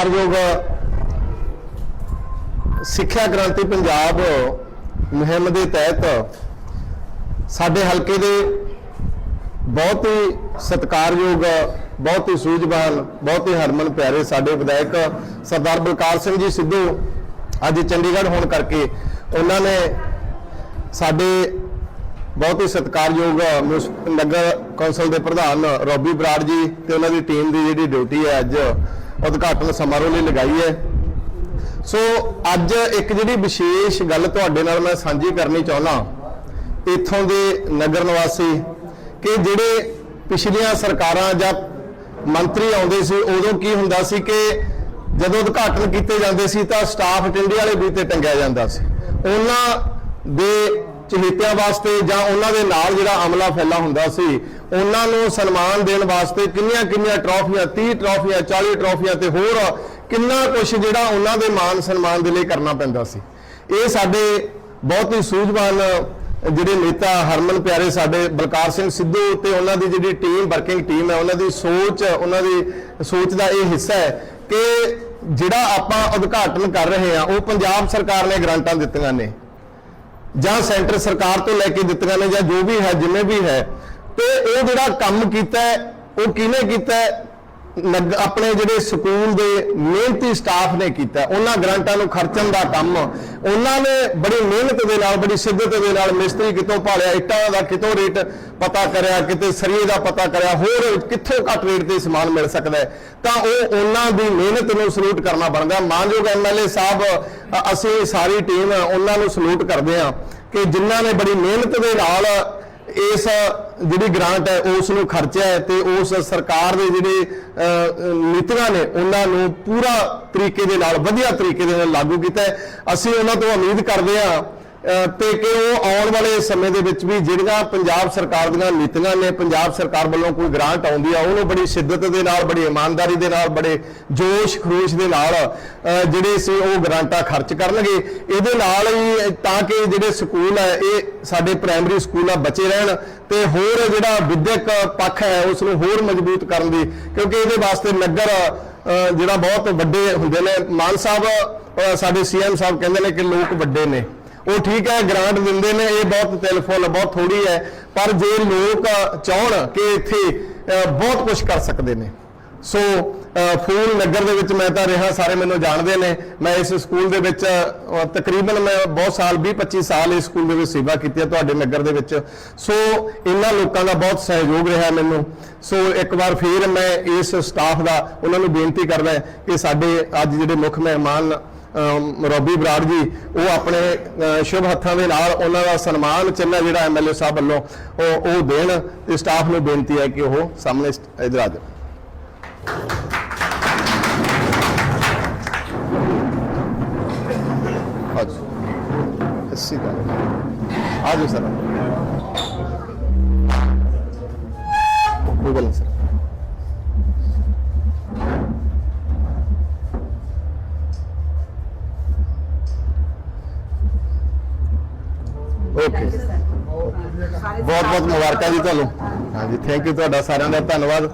ਸਤਿਕਾਰਯੋਗ ਸਿੱਖਿਆ ਕ੍ਰਾਂਤੀ ਪੰਜਾਬ ਮੁਹਿੰਮ ਦੇ ਤਹਿਤ ਸਾਡੇ ਹਲਕੇ ਦੇ ਬਹੁਤ ਹੀ ਸਤਿਕਾਰਯੋਗ, ਬਹੁਤ ਹੀ ਸੂਝਵਾਨ, ਬਹੁਤ ਹੀ ਹਰਮਨ ਪਿਆਰੇ ਸਾਡੇ ਵਿਧਾਇਕ ਸਰਦਾਰ ਬਲਕਾਰ ਸਿੰਘ ਜੀ ਸਿੱਧੂ ਅੱਜ ਚੰਡੀਗੜ੍ਹ ਹੋਣ ਕਰਕੇ ਉਹਨਾਂ ਨੇ ਸਾਡੇ ਬਹੁਤ ਹੀ ਸਤਿਕਾਰਯੋਗ ਨਗਰ ਕੌਂਸਲ ਦੇ ਪ੍ਰਧਾਨ ਰੋਬੀ ਬਰਾੜ ਜੀ ਤੇ ਉਹਨਾਂ ਦੀ ਟੀਮ ਦੀ ਜਿਹੜੀ ਡਿਊਟੀ ਹੈ ਅੱਜ ਉਦਘਾਟਨ ਸਮਾਰੋਹ ਲਈ ਲਗਾਈ ਹੈ। ਸੋ ਅੱਜ ਇੱਕ ਜਿਹੜੀ ਵਿਸ਼ੇਸ਼ ਗੱਲ ਤੁਹਾਡੇ ਨਾਲ ਮੈਂ ਸਾਂਝੀ ਕਰਨੀ ਚਾਹੁੰਦਾ, ਇੱਥੋਂ ਦੇ ਨਗਰ ਨਿਵਾਸੀ ਕਿ ਜਿਹੜੇ ਪਿਛਲੀਆਂ ਸਰਕਾਰਾਂ ਜਾਂ ਮੰਤਰੀ ਆਉਂਦੇ ਸੀ, ਉਦੋਂ ਕੀ ਹੁੰਦਾ ਸੀ ਕਿ ਜਦੋਂ ਉਦਘਾਟਨ ਕੀਤੇ ਜਾਂਦੇ ਸੀ ਤਾਂ ਸਟਾਫ ਟਿੰਡੇ ਵਾਲੇ ਵੀ ਤੇ ਟੰਗਿਆ ਜਾਂਦਾ ਸੀ। ਉਹਨਾਂ ਦੇ ਚਹੇਤਿਆਂ ਵਾਸਤੇ ਜਾਂ ਉਹਨਾਂ ਦੇ ਨਾਲ ਜਿਹੜਾ ਅਮਲਾ ਫੈਲਾ ਹੁੰਦਾ ਸੀ ਉਹਨਾਂ ਨੂੰ ਸਨਮਾਨ ਦੇਣ ਵਾਸਤੇ ਕਿੰਨੀਆਂ ਕਿੰਨੀਆਂ ਟਰਾਫੀਆਂ 30 ਟਰਾਫੀਆਂ 40 ਟਰਾਫੀਆਂ ਤੇ ਹੋਰ ਕਿੰਨਾ ਕੁਝ ਜਿਹੜਾ ਉਹਨਾਂ ਦੇ ਮਾਨ ਸਨਮਾਨ ਦੇ ਲਈ ਕਰਨਾ ਪੈਂਦਾ ਸੀ। ਇਹ ਸਾਡੇ ਬਹੁਤ ਹੀ ਸੂਝਵਾਨ ਜਿਹੜੇ ਨੇਤਾ ਹਰਮਨ ਪਿਆਰੇ ਸਾਡੇ ਬਲਕਾਰ ਸਿੰਘ ਸਿੱਧੂ ਤੇ ਉਹਨਾਂ ਦੀ ਜਿਹੜੀ ਟੀਮ ਵਰਕਿੰਗ ਟੀਮ ਹੈ, ਉਹਨਾਂ ਦੀ ਸੋਚ, ਉਹਨਾਂ ਦੀ ਸੋਚ ਦਾ ਇਹ ਹਿੱਸਾ ਹੈ ਕਿ ਜਿਹੜਾ ਆਪਾਂ ਉਦਘਾਟਨ ਕਰ ਰਹੇ ਹਾਂ, ਉਹ ਪੰਜਾਬ ਸਰਕਾਰ ਨੇ ਗ੍ਰਾਂਟਾਂ ਦਿੱਤੀਆਂ ਨੇ ਜਾਂ ਸੈਂਟਰ ਸਰਕਾਰ ਤੋਂ ਲੈ ਕੇ ਦਿੱਤੀਆਂ ਨੇ ਜਾਂ ਜੋ ਵੀ ਹੈ, ਜਿੰਨੇ ਵੀ ਹੈ ਤੇ ਉਹ ਜਿਹੜਾ ਕੰਮ ਕੀਤਾ ਉਹ ਕਿਹਨੇ ਕੀਤਾ ਆਪਣੇ ਜਿਹੜੇ ਸਕੂਲ ਦੇ ਮਿਹਨਤੀ ਸਟਾਫ ਨੇ ਕੀਤਾ ਉਹਨਾਂ ਗ੍ਰਾਂਟਾਂ ਨੂੰ ਖਰਚਣ ਦਾ ਕੰਮ। ਉਹਨਾਂ ਨੇ ਬੜੀ ਮਿਹਨਤ ਦੇ ਨਾਲ, ਬੜੀ ਸਿੱਧਤ ਦੇ ਨਾਲ ਮਿਸਤਰੀ ਕਿਤੋਂ ਭਾਲਿਆ, ਇੱਟਾਂ ਦਾ ਕਿਤੋਂ ਰੇਟ ਪਤਾ ਕਰਿਆ, ਕਿਤੇ ਸਰੀਏ ਦਾ ਪਤਾ ਕਰਿਆ, ਹੋਰ ਕਿੱਥੋਂ ਘੱਟ ਰੇਟ ਤੇ ਸਮਾਨ ਮਿਲ ਸਕਦਾ ਤਾਂ ਉਹ ਉਹਨਾਂ ਦੀ ਮਿਹਨਤ ਨੂੰ ਸਲੂਟ ਕਰਨਾ ਬਣਦਾ ਮਾਨਯੋਗ ਐਮਐਲਏ ਸਾਹਿਬ ਅਸੀਂ ਸਾਰੀ ਟੀਮ ਉਹਨਾਂ ਨੂੰ ਸਲੂਟ ਕਰਦੇ ਹਾਂ ਕਿ ਜਿਨ੍ਹਾਂ ਨੇ ਬੜੀ ਮਿਹਨਤ ਦੇ ਨਾਲ ਇਸ ਜਿਹੜੀ ਗ੍ਰਾਂਟ ਹੈ ਉਸ ਨੂੰ ਖਰਚਿਆ ਹੈ ਤੇ ਉਸ ਸਰਕਾਰ ਦੇ ਜਿਹੜੇ ਅ, ਨੀਤੀਆਂ ਨੇ ਉਹਨਾਂ ਨੂੰ ਪੂਰਾ ਤਰੀਕੇ ਦੇ ਨਾਲ ਵਧੀਆ ਤਰੀਕੇ ਦੇ ਨਾਲ ਲਾਗੂ ਕੀਤਾ ਹੈ। ਅਸੀਂ ਉਹਨਾਂ ਤੋਂ ਉਮੀਦ ਕਰਦੇ ਹਾਂ ਤੇ ਕਿ ਉਹ ਆਉਣ ਵਾਲੇ ਸਮੇਂ ਦੇ ਵਿੱਚ ਵੀ ਜਿਹੜੀਆਂ ਪੰਜਾਬ ਸਰਕਾਰ ਦੀਆਂ ਨੀਤੀਆਂ ਨੇ ਪੰਜਾਬ ਸਰਕਾਰ ਵੱਲੋਂ ਕੋਈ ਗ੍ਰਾਂਟ ਆਉਂਦੀ ਆ ਉਹਨੂੰ ਬੜੀ ਸ਼ਿੱਦਤ ਦੇ ਨਾਲ ਬੜੀ ਇਮਾਨਦਾਰੀ ਦੇ ਨਾਲ ਬੜੇ ਜੋਸ਼ ਖਰੋਸ਼ ਦੇ ਨਾਲ ਜਿਹੜੇ ਸੀ ਉਹ ਗ੍ਰਾਂਟਾਂ ਖਰਚ ਕਰਨਗੇ। ਇਹਦੇ ਨਾਲ ਹੀ ਤਾਂ ਕਿ ਜਿਹੜੇ ਸਕੂਲ ਹੈ ਇਹ ਸਾਡੇ ਪ੍ਰਾਇਮਰੀ ਸਕੂਲ ਆ ਬਚੇ ਰਹਿਣ ਤੇ ਹੋਰ ਜਿਹੜਾ ਵਿਦਿਅਕ ਪੱਖ ਹੈ ਉਸ ਨੂੰ ਹੋਰ ਮਜ਼ਬੂਤ ਕਰਨ ਦੀ ਕਿਉਂਕਿ ਇਹਦੇ ਵਾਸਤੇ ਨਗਰ ਜਿਹੜਾ ਬਹੁਤ ਵੱਡੇ ਹੁੰਦੇ ਨੇ। ਮਾਨ ਸਾਹਿਬ ਅ, ਸਾਡੇ ਸੀਐਮ ਸਾਹਿਬ ਕਹਿੰਦੇ ਨੇ ਕਿ ਲੋਕ ਵੱਡੇ ਨੇ। ਉਹ ਠੀਕ ਹੈ ਗ੍ਰਾਂਟ ਦਿੰਦੇ ਨੇ ਇਹ ਬਹੁਤ ਤਿਲਫੁਲ ਬਹੁਤ ਥੋੜੀ ਹੈ ਪਰ ਜੇ ਲੋਕ ਚਾਹਣ ਕਿ ਇੱਥੇ ਬਹੁਤ ਕੁਝ ਕਰ ਸਕਦੇ ਨੇ। ਸੋ ਅ, ਫੂਲ ਨਗਰ ਦੇ ਵਿੱਚ ਮੈਂ ਤਾਂ ਰਿਹਾ ਸਾਰੇ ਮੈਨੂੰ ਜਾਣਦੇ ਨੇ। ਮੈਂ ਇਸ ਸਕੂਲ ਦੇ ਵਿੱਚ ਤਕਰੀਬਨ ਮੈਂ ਬਹੁਤ ਸਾਲ 20 25 ਸਾਲ ਇਸ ਸਕੂਲ ਦੇ ਵਿੱਚ ਸੇਵਾ ਕੀਤੀ ਹੈ ਤੁਹਾਡੇ ਨਗਰ ਦੇ ਵਿੱਚ। ਸੋ ਇਹਨਾਂ ਲੋਕਾਂ ਦਾ ਬਹੁਤ ਸਹਿਯੋਗ ਰਿਹਾ ਮੈਨੂੰ। ਸੋ ਇੱਕ ਵਾਰ ਫੇਰ ਮੈਂ ਇਸ ਸਟਾਫ ਦਾ ਉਹਨਾਂ ਨੂੰ ਬੇਨਤੀ ਕਰਦਾ ਕਿ ਸਾਡੇ ਅੱਜ ਜਿਹੜੇ ਮੁੱਖ ਮਹਿਮਾਨ ਰੋਬੀ ਬਰਾੜ ਜੀ, ਉਹ ਆਪਣੇ ਸ਼ੁਭ ਹੱਥਾਂ ਦੇ ਨਾਲ ਉਹਨਾਂ ਦਾ ਸਨਮਾਨ ਚਿੰਨ੍ਹ ਜਿਹੜਾ ਐਮਐਲਏ ਸਾਹਿਬ ਵੱਲੋਂ ਉਹ ਉਹ ਦੇਣ ਤੇ ਸਟਾਫ ਨੂੰ ਬੇਨਤੀ ਹੈ ਕਿ ਉਹ ਸਾਹਮਣੇ ਸਟ- ਇੱਧਰ ਆ ਜਾਓ। ਆ ਜਾਓ ਅੱਸੀ ਗੱਲ। ਆ ਜਾਓ ਸਰ। Google sir. ਓਕੇ ਬਹੁਤ ਬਹੁਤ ਮੁਬਾਰਕਾਂ ਜੀ ਤੁਹਾਨੂੰ। ਹਾਂਜੀ ਥੈਂਕ ਯੂ ਤੁਹਾਡਾ ਸਾਰਿਆਂ ਦਾ ਧੰਨਵਾਦ।